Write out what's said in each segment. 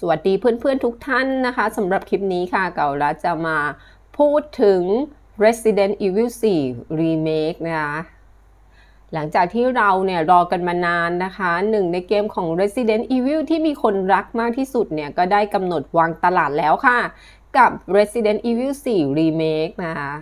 สวัสดีเพื่อนๆทุกท่านนะคะสำหรับคลิปนี้ค่ะเก่าล้วจะมาพูดถึง Resident Evil 4 Remake นะคะหลังจากที่เราเนี่ยรอกันมานานนะคะหนึ่งในเกมของ Resident Evil ที่มีคนรักมากที่สุดเนี่ยก็ได้กำหนดวางตลาดแล้วค่ะ กับ Resident Evil 4 Remake นะคะ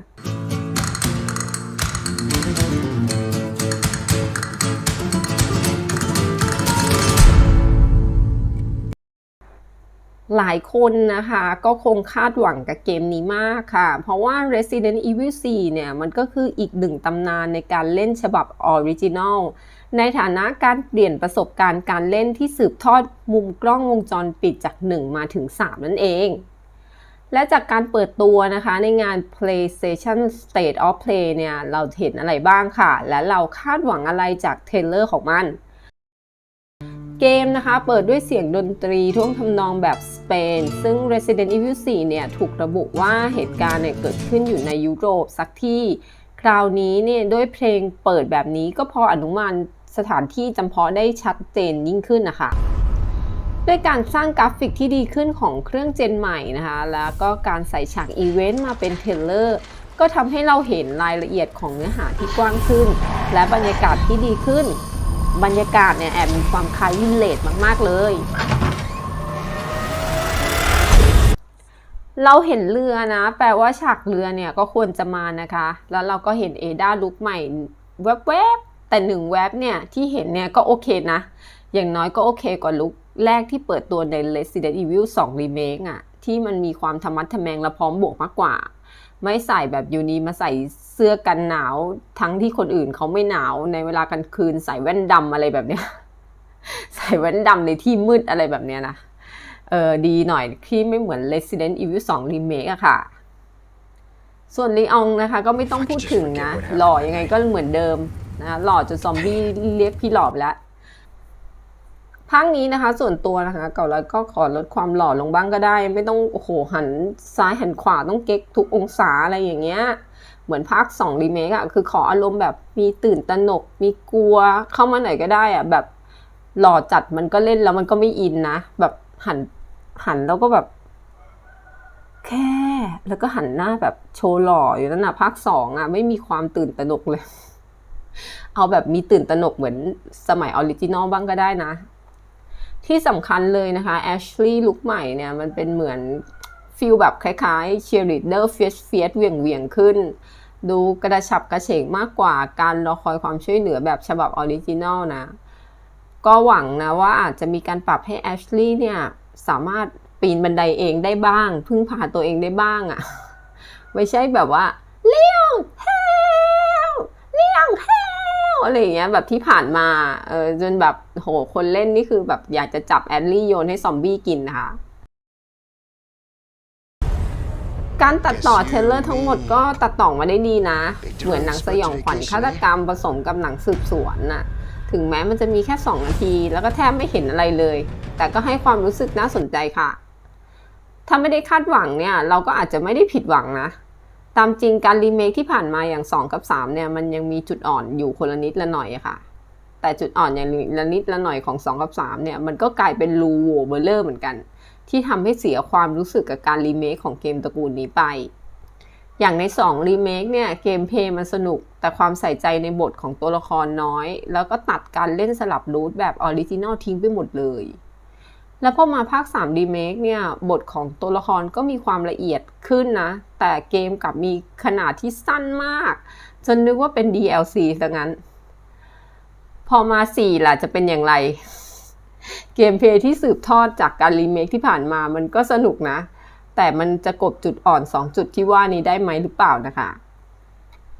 หลายคนนะคะก็คงคาดหวังกับเกมนี้มากค่ะ เพราะว่า Resident Evil 4 เนี่ย มันก็คืออีกหนึ่งตำนานในการเล่นฉบับออริจินอลในฐานะการเปลี่ยนประสบการณ์การเล่นที่สืบทอดมุมกล้องวงจรปิดจาก 1 มาถึง 3 นั่นเอง และจากการเปิดตัวนะคะในงาน PlayStation State of Play เนี่ย เราเห็นอะไรบ้างค่ะ และเราคาดหวังอะไรจากเทรลเลอร์ของมัน เกมนะคะ เปิดด้วยเสียงดนตรีท่วงทำนองแบบสเปน ซึ่ง Resident Evil 4 เนี่ย ถูกระบุว่าเหตุการณ์เนี่ยเกิดขึ้นอยู่ในยุโรปสักที่ คราวนี้เนี่ยด้วยเพลงเปิดแบบนี้ก็พออนุมานสถานที่จำเพาะได้ชัดเจนยิ่งขึ้นนะคะด้วยการสร้างกราฟิกที่ดีขึ้นของเครื่องเจนใหม่นะคะ แล้วก็การใส่ฉากอีเวนต์มาเป็นเทรลเลอร์ ก็ทำให้เราเห็นรายละเอียดของเนื้อหาที่กว้างขึ้น และบรรยากาศที่ดีขึ้น บรรยากาศเนี่ยแอบมีความคล้ายวินเลจมากๆเลย เราเห็นเรือนะ แปลว่าฉากเรือเนี่ยก็ควรจะมานะคะ แล้วเราก็เห็นเอดาลุกใหม่แวบๆ แต่หนึ่งแวบเนี่ยที่เห็นเนี่ยก็โอเคนะ อย่างน้อยก็โอเคกว่าลุกแรกที่เปิดตัวใน Resident Evil 2 Remake อะที่มันมีความธรรมัดทะแมงและพร้อมบวกมากกว่า ไม่ใส่แบบยูนีมาใส่เสื้อกันหนาว ทั้งที่คนอื่นเขาไม่หนาวในเวลากลางคืนใส่แว่นดำอะไรแบบเนี้ย ใส่แว่นดำในที่มืดอะไรแบบเนี้ยนะเออดีหน่อยที่ไม่เหมือน Resident Evil 2 Remake อะค่ะ ส่วนลีอองนะคะ ก็ไม่ต้องพูดถึงนะ หล่อยังไงก็เหมือนเดิมนะหล่อจนซอมบี้เรียกพี่หล่อไปแล้ว ภาคนี้นะคะ ส่วนตัวนะคะเก่าแล้วก็ขอลดความหล่อลงบ้างก็ได้ ไม่ต้องโอ้โหหันซ้ายหันขวาต้องเก๊กทุกองศาอะไรอย่างเงี้ยเหมือนภาค2รีเมคอะคือขออารมณ์แบบมีตื่นตระหนก มีกลัวเข้ามาไหนก็ได้อะแบบหล่อจัดมันก็เล่นแล้วมันก็ไม่อินนะ แบบหันหันแล้วก็แบบ แค่ แล้วก็หันหน้าแบบโชว์หล่ออยู่นั่นนะภาคสองอะไม่มีความตื่นตระหนกเลย เอาแบบมีตื่นตระหนกเหมือนสมัยออริจินอลบ้างก็ได้นะ ที่สำคัญเลยนะคะแอชลีย์ลุคใหม่เนี่ยมันเป็นเหมือนฟิลแบบคล้ายๆเชียร์ลีดเดอร์เฟียสเฟียสเวียงเวียงขึ้น ดูกระฉับกระเฉงมากกว่าการรอคอยความช่วยเหลือแบบฉบับออริจินอลนะ ก็หวังนะว่าอาจจะมีการปรับให้แอชลีย์เนี่ยสามารถปีนบันไดเองได้บ้าง พึ่งพาตัวเองได้บ้างอะ่ะ ไม่ใช่แบบว่าเลี้ยงเฮลเลี้ยงเฮล อะไรอย่างเงี้ยแบบที่ผ่านมาเออจนแบบโหคนเล่นนี่คือแบบอยากจะจับแอดลี่โยนให้ซอมบี้กินนะคะ การตัดต่อเทรลเลอร์ทั้งหมดก็ตัดต่อมาได้ดีนะ เหมือนหนังสยองขวัญฆาตกรรมผสมกับหนังสืบสวนน่ะถึงแม้มันจะมีแค่ 2 นาที แล้วก็แทบไม่เห็นอะไรเลย แต่ก็ให้ความรู้สึกน่าสนใจค่ะ ถ้าไม่ได้คาดหวังเนี่ย เราก็อาจจะไม่ได้ผิดหวังนะ ตามจริงการรีเมคที่ผ่านมาอย่าง 2 กับ 3 เนี่ย มันยังมีจุดอ่อนอยู่คนละนิดละหน่อยค่ะ แต่จุดอ่อนอย่างละนิดละหน่อยของ 2 กับ 3 เนี่ย มันก็กลายเป็นรูโหว่เบลเลอร์เหมือนกัน ที่ทำให้เสียความรู้สึกกับการรีเมคของเกมตระกูลนี้ไป อย่างใน 2 รีเมคเนี่ย เกมเพย์มันสนุก แต่ความใส่ใจในบทของตัวละครน้อย แล้วก็ตัดการเล่นสลับรูทแบบออริจินอลทิ้งไปหมดเลยแล้วพอมาภาค3รีเมคเนี่ย บทของตัวละครก็มีความละเอียดขึ้นนะ แต่เกมกลับมีขนาดที่สั้นมาก จนนึกว่าเป็น DLC ซะงั้น พอมา4ล่ะจะเป็นอย่างไร เกมเพลย์ที่สืบทอดจากการรีเมคที่ผ่านมามันก็สนุกนะ แต่มันจะกบจุดอ่อน 2 จุดที่ว่านี้ได้ไหมหรือเปล่านะคะ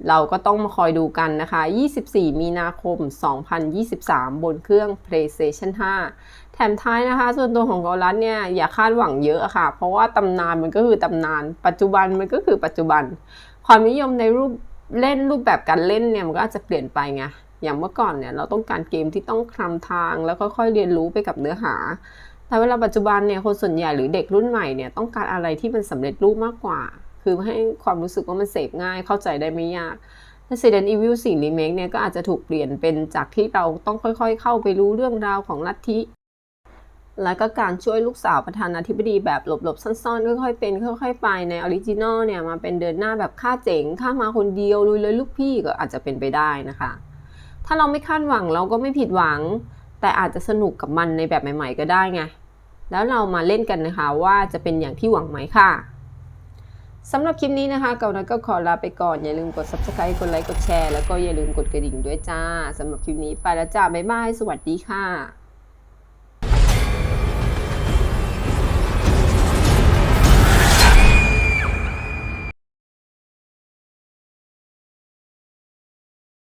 เราก็ต้องมาคอยดูกันนะคะ 24 มีนาคม 2023 บนเครื่อง PlayStation 5 แถมท้ายนะคะ ส่วนตัวของกอลัสเนี่ย อย่าคาดหวังเยอะอะค่ะ เพราะว่าตำนานมันก็คือตำนาน ปัจจุบันมันก็คือปัจจุบัน ความนิยมในรูปเล่นรูปแบบการเล่นเนี่ย มันก็อาจจะเปลี่ยนไปไง อย่างเมื่อก่อนเนี่ย เราต้องการเกมที่ต้องคลำทางแล้วค่อยๆเรียนรู้ไปกับเนื้อหา แต่เวลาปัจจุบันเนี่ย คนส่วนใหญ่หรือเด็กรุ่นใหม่เนี่ย ต้องการอะไรที่มันสำเร็จรูปมากกว่า คือให้ความรู้สึกว่ามันเสพง่ายเข้าใจได้ไม่ยาก Resident Evil 4 Remake เนี่ยก็อาจจะถูกเปลี่ยนเป็นจากที่เราต้องค่อยๆ เข้าไปรู้เรื่องราวของลัทธิแล้วก็การช่วยลูกสาวประธานาธิบดีแบบหลบๆ ซ่อนๆ ค่อยๆ เป็นค่อย ๆ ไปในออริจินอลเนี่ยมาเป็นเดินหน้าแบบค่าเจ๋งค่ามาคนเดียวลุยเลยลูกพี่ก็อาจจะเป็นไปได้นะคะ ถ้าเราไม่คาดหวังเราก็ไม่ผิดหวัง แต่อาจจะสนุกกับมันในแบบใหม่ ๆ ก็ได้ไง แล้วเรามาเล่นกันนะคะว่าจะเป็นอย่างที่หวังไหมค่ะ สำหรับคลิปนี้นะคะเกานัทก็ขอลาไปก่อน อย่าลืมกด subscribe กดไลค์กดแชร์แล้วก็อย่าลืมกดกระดิ่งด้วยจ้าสำหรับคลิปนี้ไปแล้วจ้าบ๊ายบาย สวัสดีค่ะ